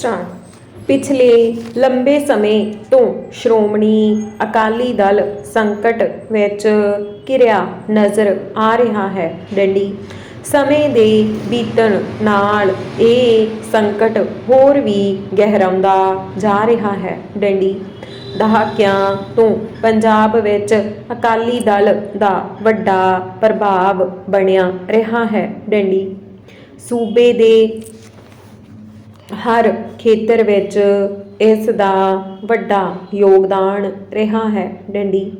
Start ਪਿਛਲੇ ਲੰਬੇ ਸਮੇਂ ਤੋਂ ਸ਼੍ਰੋਮਣੀ ਅਕਾਲੀ ਦਲ ਸੰਕਟ ਵਿੱਚ ਘਿਰਿਆ ਨਜ਼ਰ ਆ ਰਿਹਾ ਹੈ। ਡੰਡੀ, ਸਮੇਂ ਦੇ ਬੀਤਣ ਨਾਲ ਇਹ ਸੰਕਟ ਹੋਰ ਵੀ ਗਹਿਰਾਉਂਦਾ ਜਾ ਰਿਹਾ ਹੈ। ਡੰਡੀ, ਦਹਾਕਿਆਂ ਤੋਂ ਪੰਜਾਬ ਵਿੱਚ ਅਕਾਲੀ ਦਲ ਦਾ ਵੱਡਾ ਪ੍ਰਭਾਵ ਬਣਿਆ ਰਿਹਾ ਹੈ। ਡੰਡੀ, ਸੂਬੇ ਦੇ ਹਰ ਖੇਤਰ ਵਿੱਚ ਇਸ ਦਾ ਵੱਡਾ ਯੋਗਦਾਨ ਰਿਹਾ ਹੈ ਡੰਡੀ।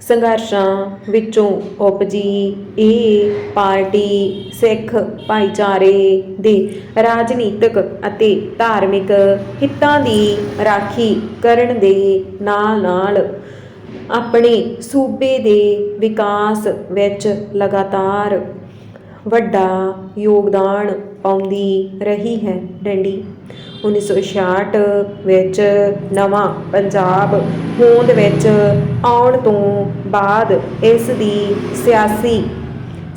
ਸੰਘਰਸ਼ਾਂ ਵਿੱਚੋਂ ਉਪਜੀ ਇਹ ਪਾਰਟੀ ਸਿੱਖ ਭਾਈਚਾਰੇ ਦੇ ਰਾਜਨੀਤਿਕ ਅਤੇ ਧਾਰਮਿਕ ਹਿੱਤਾਂ ਦੀ ਰਾਖੀ ਕਰਨ ਦੇ ਨਾਲ-ਨਾਲ ਆਪਣੇ ਸੂਬੇ ਦੇ ਵਿਕਾਸ ਵਿੱਚ ਲਗਾਤਾਰ ਵੱਡਾ ਯੋਗਦਾਨ ਪਾਉਂਦੀ ਰਹੀ ਹੈ ਡੰਡੀ। 1966 ਵਿੱਚ ਨਵਾਂ ਪੰਜਾਬ ਹੋਂਦ ਵਿੱਚ ਆਉਣ ਤੋਂ ਬਾਅਦ ਇਸ ਦੀ ਸਿਆਸੀ,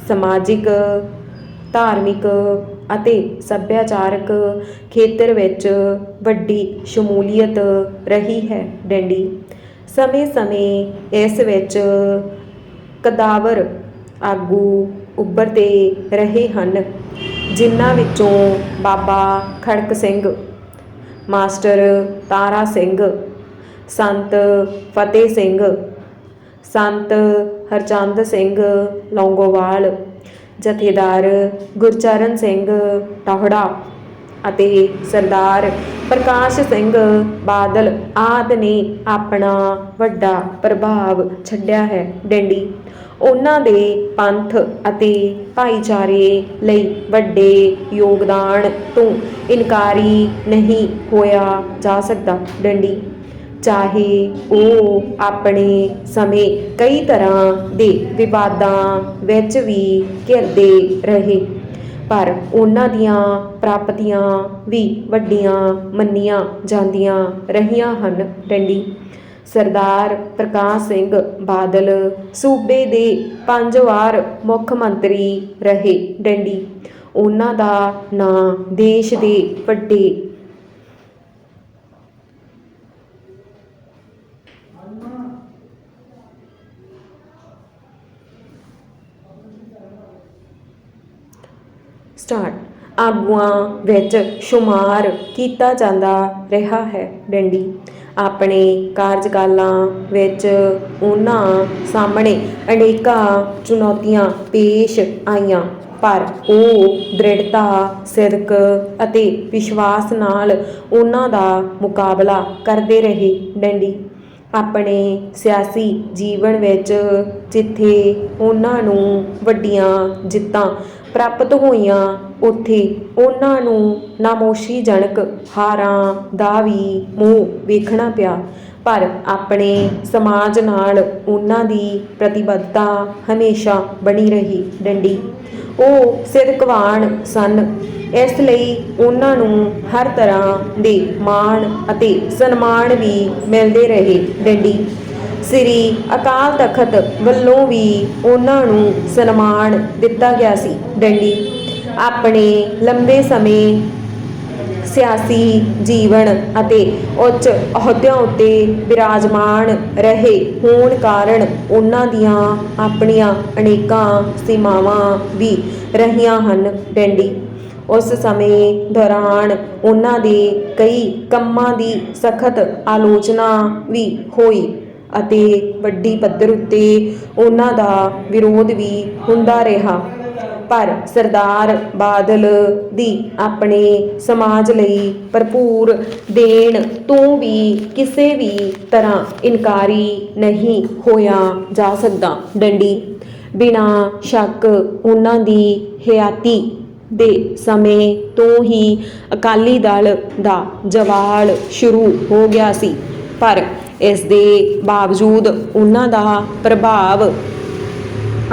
ਸਮਾਜਿਕ, ਧਾਰਮਿਕ ਅਤੇ ਸੱਭਿਆਚਾਰਕ ਖੇਤਰ ਵਿੱਚ ਵੱਡੀ ਸ਼ਮੂਲੀਅਤ ਰਹੀ ਹੈ ਡੰਡੀ। ਸਮੇਂ-ਸਮੇਂ ਇਸ ਵਿੱਚ ਕਦਾਵਰ ਆਗੂ ਉੱਭਰਦੇ ਰਹੇ ਹਨ, ਜਿਨ੍ਹਾਂ ਵਿੱਚੋਂ ਬਾਬਾ ਖੜਕ ਸਿੰਘ, ਮਾਸਟਰ ਤਾਰਾ ਸਿੰਘ, ਸੰਤ ਫਤਿਹ ਸਿੰਘ, ਸੰਤ ਹਰਚੰਦ ਸਿੰਘ ਲੌਂਗੋਵਾਲ, ਜਥੇਦਾਰ ਗੁਰਚਰਨ ਸਿੰਘ ਟਾਹੜਾ ਅਤੇ ਸਰਦਾਰ ਪ੍ਰਕਾਸ਼ ਸਿੰਘ ਬਾਦਲ ਆਦਿ ਨੇ ਆਪਣਾ ਵੱਡਾ ਪ੍ਰਭਾਵ ਛੱਡਿਆ ਹੈ। ਡੰਡੀ ਉਹਨਾਂ ਦੇ ਪੰਥ ਅਤੇ ਭਾਈਚਾਰੇ ਲਈ ਵੱਡੇ ਯੋਗਦਾਨ ਤੋਂ ਇਨਕਾਰੀ ਨਹੀਂ ਹੋਇਆ ਜਾ ਸਕਦਾ। ਡੰਡੀ, ਚਾਹੇ ਉਹ ਆਪਣੇ ਸਮੇਂ ਕਈ ਤਰ੍ਹਾਂ ਦੇ ਵਿਵਾਦਾਂ ਵਿੱਚ ਵੀ ਘਿਰਦੇ ਰਹੇ, ਪਰ ਉਹਨਾਂ ਦੀਆਂ ਪ੍ਰਾਪਤੀਆਂ ਵੀ ਵੱਡੀਆਂ ਮੰਨੀਆਂ ਜਾਂਦੀਆਂ ਰਹੀਆਂ ਹਨ। ਡੰਡੀ ਸਰਦਾਰ ਪ੍ਰਕਾਸ਼ ਸਿੰਘ ਬਾਦਲ ਸੂਬੇ ਦੇ ਪੰਜ ਵਾਰ ਮੁੱਖ ਮੰਤਰੀ ਰਹੇ ਡੰਡੀ। ਉਹਨਾਂ ਦਾ ਨਾਂ ਦੇਸ਼ ਦੇ ਵੱਡੇ ਸਟਾਰਟ। ਆਗੂਆਂ ਵਿੱਚ ਸ਼ੁਮਾਰ ਕੀਤਾ ਜਾਂਦਾ ਰਿਹਾ ਹੈ ਡੰਡੀ। ਆਪਣੇ ਕਾਰਜਕਾਲਾਂ ਵਿੱਚ ਉਹਨਾਂ ਸਾਹਮਣੇ ਅਨੇਕਾਂ ਚੁਣੌਤੀਆਂ ਪੇਸ਼ ਆਈਆਂ। ਪਰ ਉਹ ਦ੍ਰਿੜਤਾ, ਸਿਦਕ ਅਤੇ ਵਿਸ਼ਵਾਸ ਨਾਲ ਉਹਨਾਂ ਦਾ ਮੁਕਾਬਲਾ ਕਰਦੇ ਰਹੇ ਡੰਡੀ। ਆਪਣੇ ਸਿਆਸੀ ਜੀਵਨ ਵਿੱਚ ਜਿੱਥੇ ਉਹਨਾਂ ਨੂੰ ਵੱਡੀਆਂ ਜਿੱਤਾਂ ਪ੍ਰਾਪਤ ਹੋਈਆਂ ਉੱਥੇ ਉਹਨਾਂ ਨੂੰ ਨਾਮੋਸ਼ੀਜਨਕ ਹਾਰਾਂ ਦਾ ਵੀ ਮੂੰਹ ਵੇਖਣਾ ਪਿਆ। ਪਰ ਆਪਣੇ ਸਮਾਜ ਨਾਲ ਉਹਨਾਂ ਦੀ ਪ੍ਰਤੀਬੱਧਤਾ ਹਮੇਸ਼ਾ ਬਣੀ ਰਹੀ ਡੰਡੀ। ਉਹ ਸਿਦਕਵਾਨ ਸਨ। ਇਸ ਲਈ ਉਹਨਾਂ ਨੂੰ ਹਰ ਤਰ੍ਹਾਂ ਦੇ ਮਾਣ ਅਤੇ ਸਨਮਾਨ ਵੀ ਮਿਲਦੇ ਰਹੇ ਡੰਡੀ। ਸ੍ਰੀ ਅਕਾਲ ਤਖਤ ਵੱਲੋਂ ਵੀ ਉਹਨਾਂ ਨੂੰ ਸਨਮਾਨ ਦਿੱਤਾ ਗਿਆ ਸੀ ਡੰਡੀ। ਆਪਣੇ ਲੰਬੇ ਸਮੇਂ ਸਿਆਸੀ ਜੀਵਨ ਅਤੇ ਉੱਚ ਅਹੁਦਿਆਂ ਉੱਤੇ ਵਿਰਾਜਮਾਨ ਰਹੇ ਹੋਣ ਕਾਰਨ ਉਹਨਾਂ ਦੀਆਂ ਆਪਣੀਆਂ ਅਨੇਕਾਂ ਸੀਮਾਵਾਂ ਵੀ ਰਹੀਆਂ ਹਨ ਡੈਂਡੀ। ਉਸ ਸਮੇਂ ਦੌਰਾਨ ਉਹਨਾਂ ਦੇ ਕਈ ਕੰਮਾਂ ਦੀ ਸਖਤ ਆਲੋਚਨਾ ਵੀ ਹੋਈ ਅਤੇ ਵੱਡੀ ਪੱਧਰ ਉੱਤੇ ਉਹਨਾਂ ਦਾ ਵਿਰੋਧ ਵੀ ਹੁੰਦਾ ਰਿਹਾ। ਪਰ ਸਰਦਾਰ ਬਾਦਲ ਦੀ ਆਪਣੇ ਸਮਾਜ ਲਈ ਭਰਪੂਰ ਦੇਣ ਤੋਂ ਵੀ ਕਿਸੇ ਵੀ ਤਰ੍ਹਾਂ ਇਨਕਾਰੀ ਨਹੀਂ ਹੋਇਆ ਜਾ ਸਕਦਾ। ਡੰਡੀ, ਬਿਨਾ ਸ਼ੱਕ ਉਹਨਾਂ ਦੀ ਹਯਾਤੀ ਦੇ ਸਮੇਂ ਤੋਂ ਹੀ ਅਕਾਲੀ ਦਲ ਦਾ ਜਵਾਲ ਸ਼ੁਰੂ ਹੋ ਗਿਆ ਸੀ। ਪਰ ਇਸ ਦੇ ਬਾਵਜੂਦ ਉਹਨਾਂ ਦਾ ਪ੍ਰਭਾਵ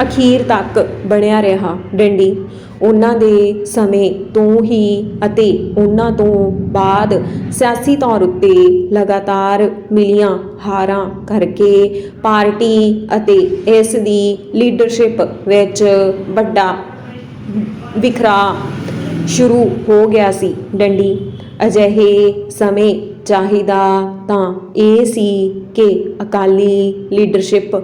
ਅਖੀਰ ਤੱਕ ਬਣਿਆ ਰਿਹਾ ਡੰਡੀ। ਉਹਨਾਂ ਦੇ ਸਮੇਂ ਤੋਂ ਹੀ ਅਤੇ ਉਹਨਾਂ ਤੋਂ ਬਾਅਦ ਸਿਆਸੀ ਤੌਰ ਉੱਤੇ ਲਗਾਤਾਰ ਮਿਲੀਆਂ ਹਾਰਾਂ ਕਰਕੇ ਪਾਰਟੀ ਅਤੇ ਇਸ ਦੀ ਲੀਡਰਸ਼ਿਪ ਵਿੱਚ ਵੱਡਾ ਵਿਖਰਾ ਸ਼ੁਰੂ ਹੋ ਗਿਆ ਸੀ ਡੰਡੀ। ਅਜਿਹੇ ਸਮੇਂ ਚਾਹੀਦਾ ਤਾਂ ਇਹ ਸੀ ਕਿ ਅਕਾਲੀ ਲੀਡਰਸ਼ਿਪ